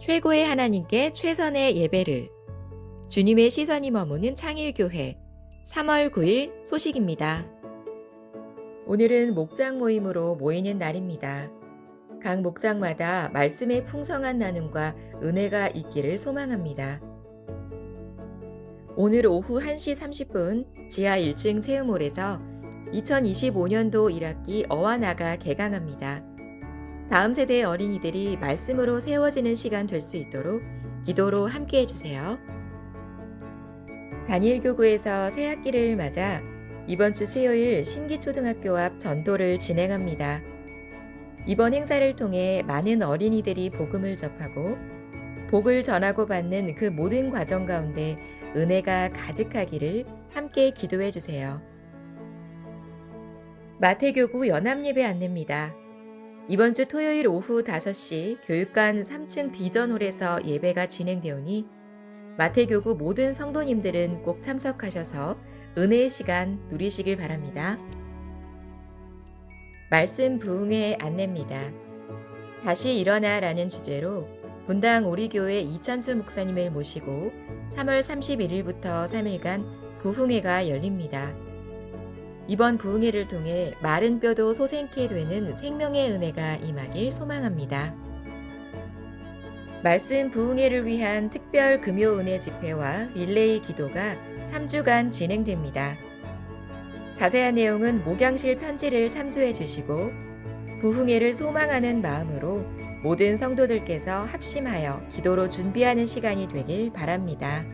최고의 하나님께 최선의 예배를 주님의 시선이 머무는 창일교회 3월 9일 소식입니다. 오늘은 목장 모임으로 모이는 날입니다. 각 목장마다 말씀의 풍성한 나눔과 은혜가 있기를 소망합니다. 오늘 오후 1시 30분 지하 1층 체험홀에서 2025년도 1학기 어와나가 개강합니다. 다음 세대의 어린이들이 말씀으로 세워지는 시간 될 수 있도록 기도로 함께 해주세요. 단일 교구에서 새 학기를 맞아 이번 주 수요일 신기초등학교 앞 전도를 진행합니다. 이번 행사를 통해 많은 어린이들이 복음을 접하고 복을 전하고 받는 그 모든 과정 가운데 은혜가 가득하기를 함께 기도해 주세요. 마태교구 연합예배 안내입니다. 이번 주 토요일 오후 5시 교육관 3층 비전홀에서 예배가 진행되오니 마태교구 모든 성도님들은 꼭 참석하셔서 은혜의 시간 누리시길 바랍니다. 말씀 부흥회 안내입니다. 다시 일어나라는 주제로 분당 우리 교회 이찬수 목사님을 모시고 3월 31일부터 3일간 부흥회가 열립니다. 이번 부흥회를 통해 마른 뼈도 솟생케 되는 생명의 은혜가 임하길 소망합니다. 말씀 부흥회를 위한 특별 금요 은혜 집회와 릴레이 기도가 3주간 진행됩니다. 자세한 내용은 목양실 편지를 참조해 주시고 부흥회를 소망하는 마음으로 모든 성도들께서 합심하여 기도로 준비하는 시간이 되길 바랍니다.